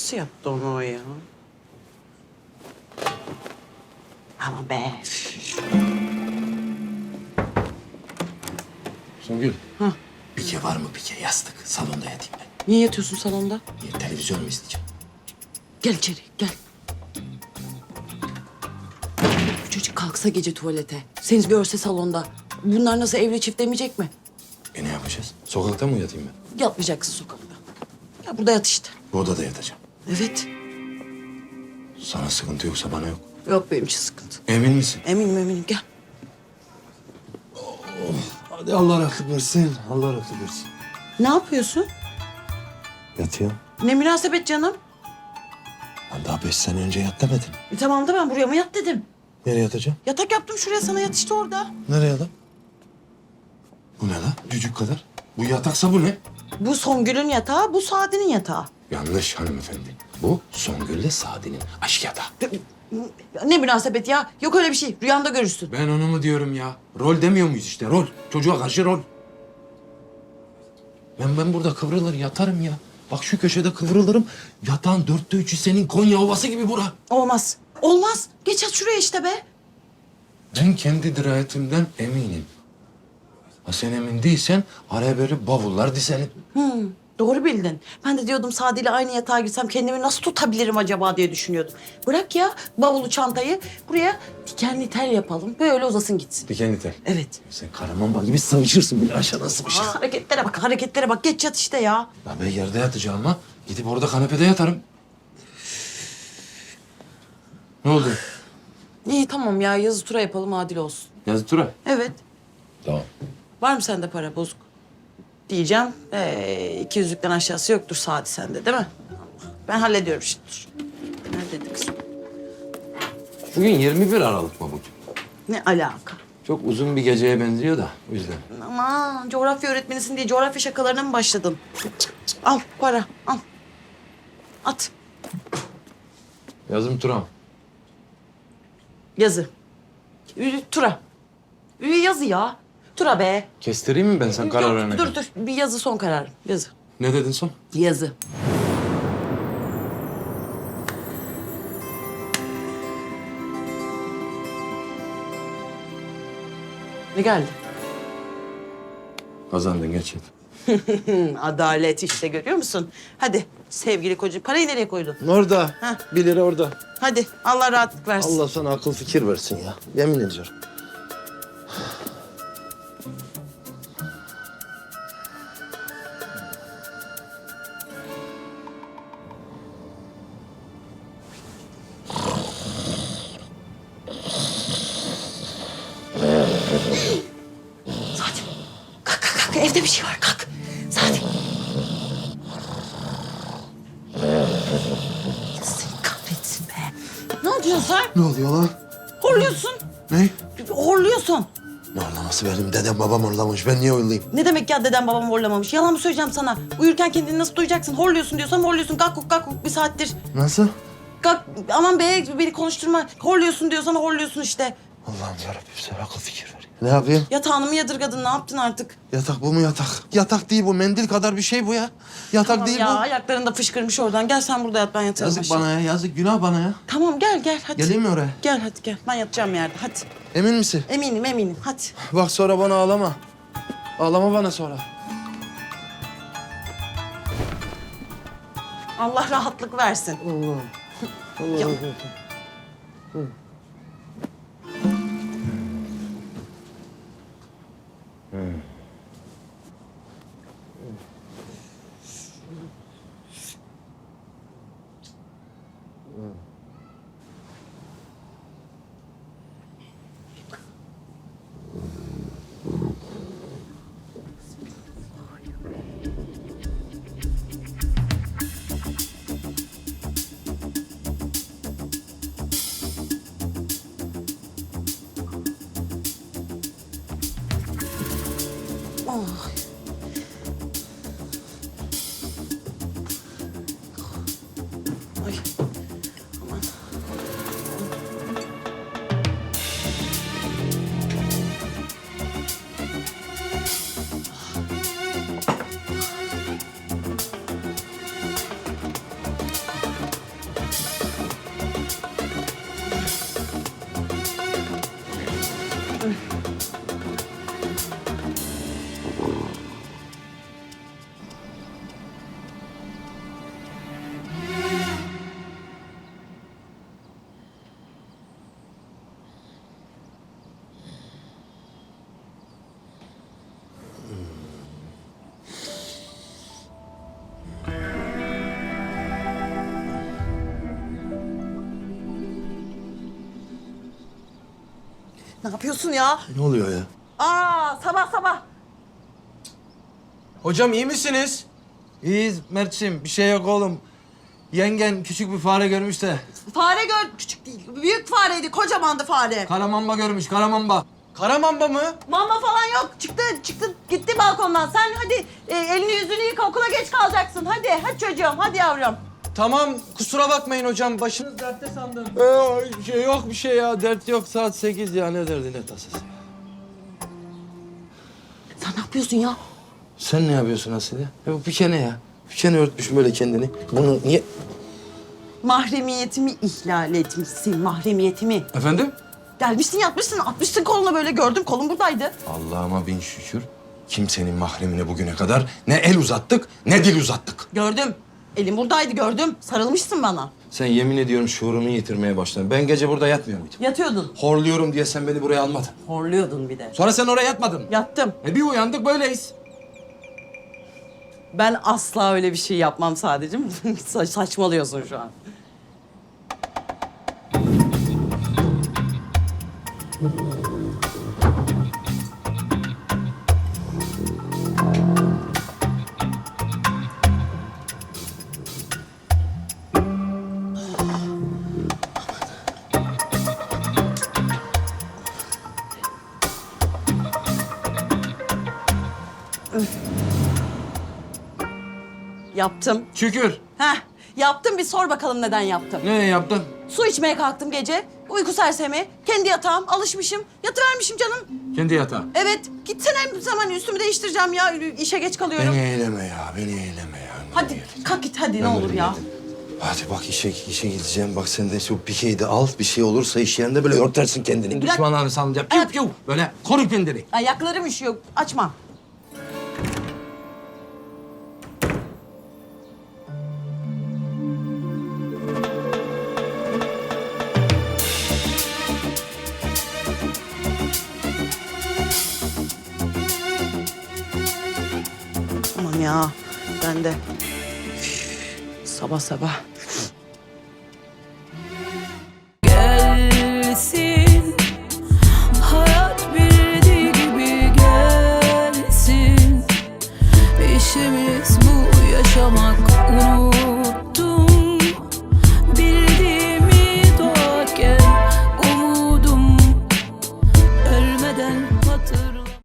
Nasıl yaptı onu o ya? Ama be. Songül. Hah. Pike var mı pike? Yastık. Salonda yatayım ben. Niye yatıyorsun salonda? Bir televizyon mu izleyeceğim? Gel içeri gel. Bu çocuk kalksa gece tuvalete. Seni görse salonda. Bunlar nasıl evli çift demeyecek mi? E ne yapacağız? Sokakta mı yatayım ben? Yatmayacaksın sokakta. Ya burada yat işte. Bu odada yatacağım. Evet. Sana sıkıntı yoksa bana yok. Yok benim için sıkıntı. Emin misin? Eminim eminim gel. Hadi Allah rahatlık versin. Allah rahatlık versin. Ne yapıyorsun? Yatıyorum. Ne münasebet canım? Ben daha beş sene önce yat demedin. E, tamam da ben buraya mı yat dedim. Nereye yatacağım? Yatak yaptım şuraya sana yat işte orada. Nereye lan? Bu ne lan? Cücük kadar. Bu yataksa bu ne? Bu Songül'ün yatağı, bu Sadi'nin yatağı. Yanlış hanımefendi. Bu Songül'le Sadi'nin aşk yatağı. Ne münasebet ya? Yok öyle bir şey. Rüyanda görürsün. Ben onu mu diyorum ya? Rol demiyor muyuz işte? Rol. Çocuğa karşı rol. Ben ben burada kıvrılır yatarım ya. Bak şu köşede kıvrılırım. Yatağın dörtte üçü senin Konya Ovası gibi bura. Olmaz. Olmaz. Geç yat şuraya işte be. Ben kendi dirayetimden eminim. Ha sen emin değilsen araya böyle bavullar dizelim. Hmm, doğru bildin. Ben de diyordum Sadi ile aynı yatağa girsem kendimi nasıl tutabilirim acaba diye düşünüyordum. Bırak ya bavulu çantayı buraya dikenli tel yapalım. Böyle uzasın gitsin. Dikenli tel. Evet. Sen kahraman gibi sıvışırsın bile aşağıdan sıvışırsın. Aa, hareketlere bak hareketlere bak. Geç yat işte ya. Ya ben yerde yatacağım ama gidip orada kanepede yatarım. Ne oldu? İyi tamam ya yazı tura yapalım adil olsun. Yazı tura. Evet. Tamam. Var mı sende para bozuk? Diyeceğim. Ee, iki yüzlükten aşağısı yoktur Sadi sende değil mi? Ben hallediyorum şimdi. Dur. Neredeydi kızım? Bugün 21 Aralık mı bugün? Ne alaka? Çok uzun bir geceye benziyor da o yüzden. Aman coğrafya öğretmenisin diye coğrafya şakalarına mı başladın? Al para al. At Yazım Turam. yazı. Tura. Yazı ya. Tura be. Kestireyim mi ben sen karar Yok, verene? Dur dur bir yazı son kararım. Yazı. Ne dedin son? Yazı. Ne geldi? Kazandın. Hı, adalet işte görüyor musun? Hadi sevgili kocam parayı nereye koydun? Orada. Heh. Bir lira orada. Hadi Allah rahatlık versin. Allah sana akıl fikir versin ya. Yemin ediyorum. Sadi. Kalk kalk kalk evde bir şey var kalk. Sadi. Seni kahretsin be. Ne yapıyorsun sen? Ne oluyor lan? Horluyorsun. Ne? Horluyorsun. Ne anlaması benim dedem babam orlamış. Ben niye oylayayım? Ne demek ya dedem babam horlamamış? Yalan mı söyleyeceğim sana? Uyurken kendini nasıl duyacaksın? Horluyorsun diyorsam horluyorsun. Kalk kalk kalk bir saattir. Nasıl? Kalk aman be beni konuşturma. Horluyorsun diyorsan horluyorsun işte. Allah'ım yarabbim sen akıl fikir ver. Ne yapayım? Yatağını mı yadırgadın? Ne yaptın artık? Yatak bu mu yatak? Yatak değil bu. Mendil kadar bir şey bu ya. Yatak Tamam değil ya bu. ayakların da fışkırmış oradan. Gel sen burada yat ben yatarım Yazık aşağı. bana ya. Yazık günah bana ya. Tamam gel gel hadi. Geleyim mi oraya? Gel hadi gel. Ben yatacağım yerde hadi. Emin misin? Eminim eminim hadi. Bak sonra bana ağlama. Ağlama bana sonra. Allah rahatlık versin. Allah'ım. Ya. Oh. Ay. Ne yapıyorsun ya? Ne oluyor ya? Aa sabah sabah. Hocam iyi misiniz? İyiyiz Mert'ciğim bir şey yok oğlum. Yengen küçük bir fare görmüş de. Fare gör küçük değil. Büyük fareydi. Kocamandı fare. Karamamba görmüş karamamba. Karamamba mı? Mama falan yok. Çıktı çıktı gitti balkondan. Sen hadi e, elini yüzünü yıka okula geç kalacaksın. Hadi hadi çocuğum hadi yavrum. Tamam kusura bakmayın hocam başınız dertte sandım. Ee, şey yok bir şey ya dert yok saat sekiz ya ne derdi ne tasası. Sen ne yapıyorsun ya? Sen ne yapıyorsun Asile? Ya bu pikene ya. Pikene örtmüş böyle kendini. Bunu niye... Mahremiyetimi ihlal etmişsin. Mahremiyetimi. Efendim? Gelmişsin yatmışsın atmışsın koluna böyle gördüm kolun buradaydı. Allah'ıma bin şükür. Kimsenin mahremine bugüne kadar ne el uzattık ne dil uzattık. Gördüm. Elim buradaydı gördüm. Sarılmışsın bana. Sen yemin ediyorum şuurumu yitirmeye başladın. Ben gece burada yatmıyor muydum? Yatıyordun. Horluyorum diye sen beni buraya almadın. Horluyordun bir de. Sonra sen oraya yatmadın mı? Yattım. E bir uyandık böyleyiz. Ben asla öyle bir şey yapmam sadece. Sa- saçmalıyorsun şu an. Yaptım. Şükür. Heh, yaptım bir sor bakalım neden yaptım. Ne yaptın? Su içmeye kalktım gece. Uyku sersemi. Kendi yatağım. Alışmışım. Yatıvermişim canım. Kendi yatağa. Evet. Gitsene bir zaman üstümü değiştireceğim ya. İşe geç kalıyorum. Beni eyleme ya, beni eyleme ya. Hadi kalk git hadi ne olur ya. Hadi bak işe, işe gideceğim. Bak sen de şu pikeyi de al. Bir şey olursa iş yerinde böyle örtersin kendini. Bırak. Düşmanlarını salınca piu piu. Böyle koru kendini. Ayaklarım üşüyor. Açma. Ya ben de Üf, sabah sabah.